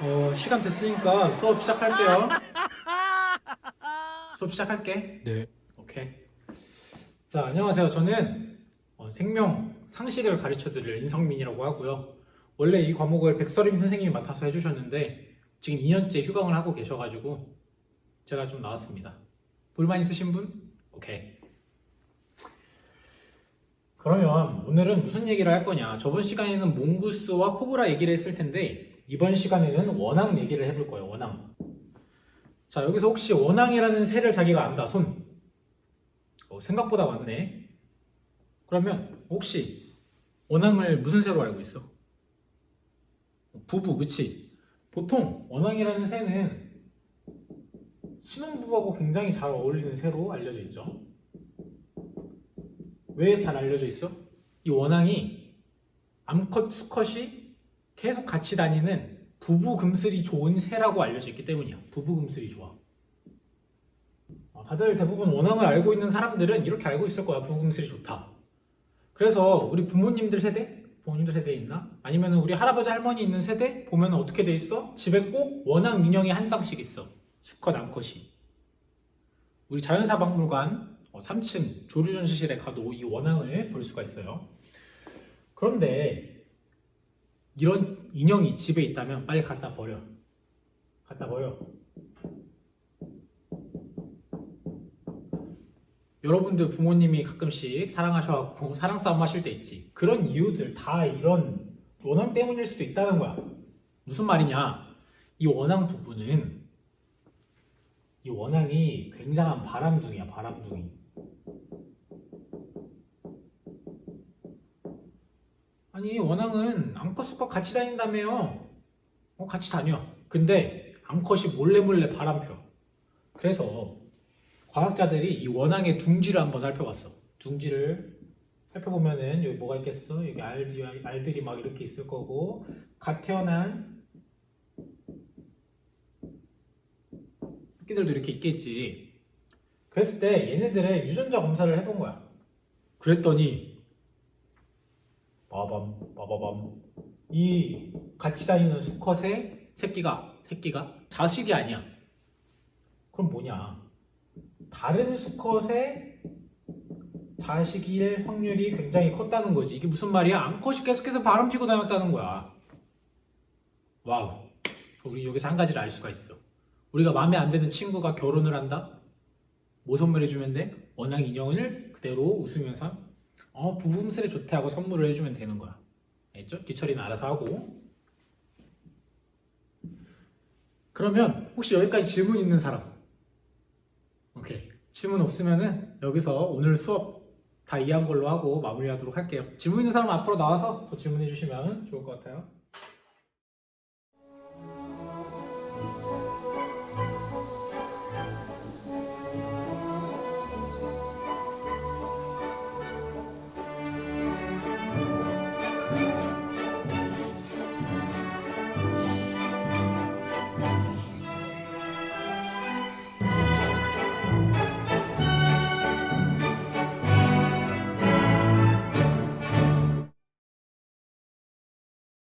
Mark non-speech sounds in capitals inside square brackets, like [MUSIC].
어, 시간 됐으니까 수업 시작할게요. 수업 시작할게. 네. 오케이. 자, 안녕하세요. 저는 어, 생명 상식을 가르쳐 드릴 인성민이라고 하고요. 원래 이 과목을 백서림 선생님이 맡아서 해주셨는데 지금 2년째 휴강을 하고 계셔가지고 제가 좀 나왔습니다. 불만 있으신 분? 오케이. 그러면 오늘은 무슨 얘기를 할 거냐? 저번 시간에는 몽구스와 코브라 얘기를 했을 텐데 이번 시간에는 원앙 얘기를 해볼 거예요. 원앙. 자 여기서 혹시 원앙이라는 새를 자기가 안다. 손. 어, 생각보다 많네. 그러면 혹시 원앙을 무슨 새로 알고 있어? 부부, 그치? 보통 원앙이라는 새는 신혼부부하고 굉장히 잘 어울리는 새로 알려져 있죠. 왜 잘 알려져 있어? 이 원앙이 암컷, 수컷이 계속 같이 다니는 부부 금슬이 좋은 새라고 알려져 있기 때문이야. 부부 금슬이 좋아. 어, 다들 대부분 원앙을 알고 있는 사람들은 이렇게 알고 있을 거야. 부부 금슬이 좋다. 그래서 우리 부모님들 세대? 부모님들 세대에 있나? 아니면 우리 할아버지 할머니 있는 세대? 보면 어떻게 돼 있어? 집에 꼭 원앙 인형이 한 쌍씩 있어. 수컷, 암컷이. 우리 자연사 박물관 3층 조류전시실에 가도 이 원앙을 볼 수가 있어요. 그런데 이런 인형이 집에 있다면 빨리 갖다 버려. 갖다 버려. 여러분들 부모님이 가끔씩 사랑하셔갖고 [LAUGHS] 사랑 싸움 하실 때 있지. 그런 이유들 다 이런 원앙 때문일 수도 있다는 거야. 무슨 말이냐? 이 원앙 부부는 이 원앙이 굉장한 바람둥이야, 바람둥이. 아니, 원앙은 암컷 수컷 같이 다닌다며요. 어, 같이 다녀. 근데 암컷이 몰래 몰래 바람 펴. 그래서 과학자들이 이 원앙의 둥지를 한번 살펴봤어. 둥지를 살펴보면은 여기 뭐가 있겠어? 여기 알들이, 알들이 막 이렇게 있을 거고 갓 태어난 새끼들도 이렇게 있겠지. 그랬을 때 얘네들의 유전자 검사를 해본 거야. 그랬더니 빠밤 빠바밤 이 같이 다니는 수컷의 새끼가 새끼가 자식이 아니야. 그럼 뭐냐? 다른 수컷의 자식일 확률이 굉장히 컸다는 거지. 이게 무슨 말이야? 암컷이 계속해서 바람 피고 다녔다는 거야. 와우. 우리 여기서 한 가지를 알 수가 있어. 우리가 마음에 안 드는 친구가 결혼을 한다? 뭐 선물해주면 돼? 원앙 인형을 그대로 웃으면서 어 부부음슬에 좋대 하고 선물을 해주면 되는 거야. 알겠죠? 뒤처리는 알아서 하고. 그러면 혹시 여기까지 질문 있는 사람? 오케이. 질문 없으면은 여기서 오늘 수업 다 이해한 걸로 하고 마무리하도록 할게요. 질문 있는 사람 앞으로 나와서 더 질문해 주시면 좋을 것 같아요.